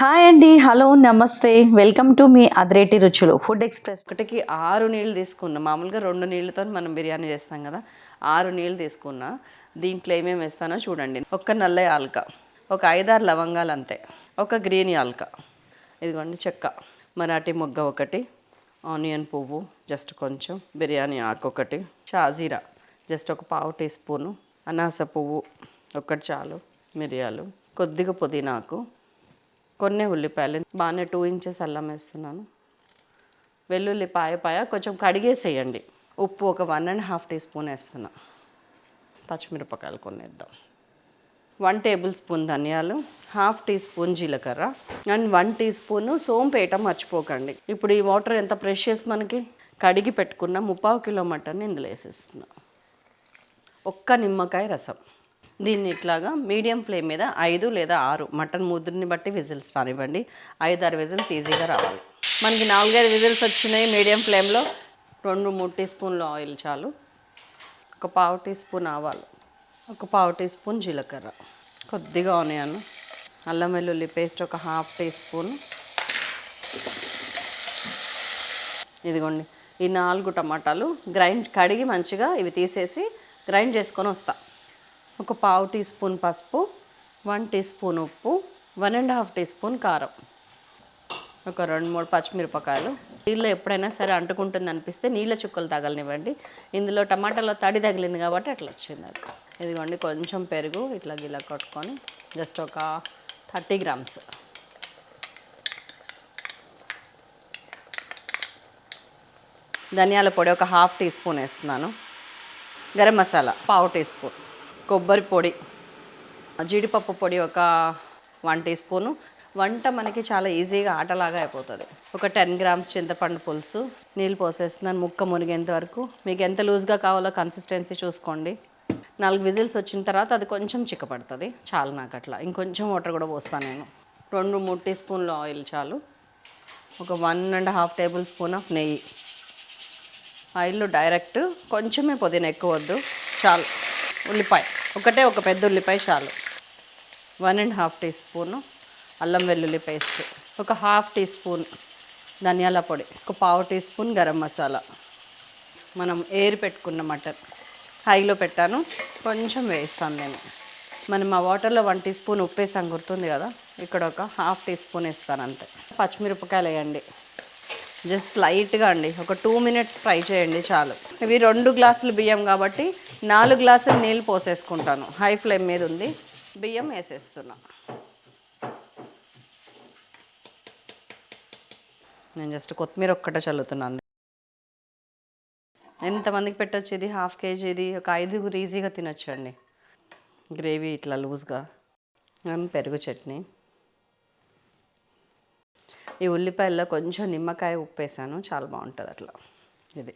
Hi అండి. Hello నమస్తే. Welcome to me అదిరేటి రుచులు. ఫుడ్ ఎక్స్ప్రెస్ ఒకటికి ఆరు నీళ్ళు తీసుకున్నా. మామూలుగా రెండు నీళ్ళతో మనం బిర్యానీ చేస్తాం కదా. ఆరు నీళ్ళు తీసుకున్నా. దీంట్లో ఏమేమి వేస్తానో చూడండి. ఒక్క నల్ల యాలక ఒక ఐదారు లవంగాలు అంతే. ఒక గ్రీన్ యాలక ఇదిగోండి చెక్క మరాఠీ మొగ్గ ఒకటి ఆనియన్ పువ్వు జస్ట్ కొంచెం బిర్యానీ ఆకు ఒకటి షాజీరా జస్ట్ ఒక పావు టీ స్పూను అనాస పువ్వు ఒకటి చాలు మిరియాలు కొద్దిగా పుదీనాకు కొన్ని ఉల్లిపాయలు. బాగానే టూ ఇంచెస్ అల్లం వేస్తున్నాను. వెల్లుల్లి పాయ పాయ కొంచెం కడిగేసేయండి. ఉప్పు ఒక one and half teaspoon వేస్తున్నా. పచ్చిమిరపకాయలు కొన్ని వేద్దాం వన్ టేబుల్ స్పూన్ ధనియాలు హాఫ్ టీ స్పూన్ జీలకర్ర అండ్ వన్ టీ స్పూన్ సోంపేట మర్చిపోకండి. ఇప్పుడు ఈ వాటర్ ఎంత ప్రెషియస్ మనకి? కడిగి పెట్టుకున్న ముప్పావు కిలో మటన్ ఇందులో వేసేస్తున్నా. ఒక్క నిమ్మకాయ రసం. దీన్ని ఇట్లాగా మీడియం ఫ్లేమ్ మీద ఐదు లేదా ఆరు మటన్ ముద్రని బట్టి విజిల్స్ రానివ్వండి. ఐదు ఆరు విజిల్స్ ఈజీగా రావాలి. మనకి నాలుగైదు విజిల్స్ వచ్చినాయి మీడియం ఫ్లేమ్లో. రెండు మూడు టీ స్పూన్లు ఆయిల్ చాలు. ఒక పావు టీ స్పూన్ ఆవాలు. ఒక పావు టీ స్పూన్ జీలకర్ర. కొద్దిగా ఆనియన్. అల్లం వెల్లుల్లి పేస్ట్ ఒక హాఫ్ టీ స్పూన్. ఇదిగోండి. ఈ నాలుగు టమాటాలు గ్రైండ్ కడిగి మంచిగా ఇవి తీసేసి గ్రైండ్ చేసుకొని వస్తాను ఒక పావు టీ స్పూన్ పసుపు వన్ టీ స్పూన్ ఉప్పు one and half teaspoon కారం. ఒక రెండు మూడు పచ్చిమిరపకాయలు. నీళ్ళు ఎప్పుడైనా సరే అంటుకుంటుంది అనిపిస్తే నీళ్ళ చుక్కలు తగలనివ్వండి. ఇందులో టమాటాలో తడి తగిలింది కాబట్టి అట్లా వచ్చింది అది. ఇదిగోండి కొంచెం పెరుగు ఇట్లా గిలా కొట్టుకొని జస్ట్ ఒక థర్టీ గ్రామ్స్. ధనియాల పొడి ఒక హాఫ్ టీ స్పూన్ వేస్తున్నాను. గరం మసాలా పావు టీ స్పూన్. కొబ్బరి పొడి జీడిపప్పు పొడి ఒక వన్ టీ స్పూను. వంట మనకి చాలా ఈజీగా ఆటలాగా అయిపోతుంది. ఒక టెన్ గ్రామ్స్ చింతపండు పులుసు నీళ్ళు పోసేస్తున్నాను ముక్క మునిగేంత వరకు. మీకు ఎంత లూజ్గా కావాలో కన్సిస్టెన్సీ చూసుకోండి. నాలుగు విజిల్స్ వచ్చిన తర్వాత అది కొంచెం చిక్కపడుతుంది చాలు నాకు అట్లా. ఇంకొంచెం వాటర్ కూడా పోస్తాను నేను. రెండు మూడు టీ స్పూన్లు ఆయిల్ చాలు. ఒక one and half tablespoon of నెయ్యి. ఆయిల్లో డైరెక్ట్ కొంచెమే పుదీనా ఎక్కువ వద్దు చాలు. ఉల్లిపాయ. ఒకటే ఒక పెద్ద ఉల్లిపాయ చాలు. One and half teaspoon అల్లం వెల్లుల్లి పేస్ట్ ఒక హాఫ్ టీ స్పూన్ ధనియాల పొడి. ఒక పావు టీ స్పూన్ గరం మసాలా. మనం ఏరి పెట్టుకున్న మటన్. హైలో పెట్టాను. కొంచెం వేస్తాను నేను. మనం ఆ వాటర్లో వన్ టీ స్పూన్ ఉప్పు వేసాం గుర్తుంది కదా ఇక్కడ ఒక హాఫ్ టీ స్పూన్ వేస్తాను అంతే. పచ్చిమిరపకాయలు వేయండి. జస్ట్ లైట్గా అండి. ఒక టూ మినిట్స్ ఫ్రై చేయండి చాలు. ఇవి రెండు గ్లాసులు బియ్యం కాబట్టి నాలుగు గ్లాసులు నీళ్ళు పోసేసుకుంటాను. హై ఫ్లేమ్ మీద ఉంది. బియ్యం వేసేస్తున్నా. నేను జస్ట్ కొత్తిమీర ఒక్కటే చల్లుతున్నాను. ఎంతమందికి పెట్టచ్చు ఇది? హాఫ్ కేజీ ఇది? ఒక ఐదుగురు ఈజీగా తినొచ్చండి. గ్రేవీ ఇట్లా లూజ్గా. పెరుగు చట్నీ. ఈ ఉల్లిపాయల్లో కొంచెం నిమ్మకాయ ఉప్పేసాను. చాలా బాగుంటుంది అట్లా. ఇది.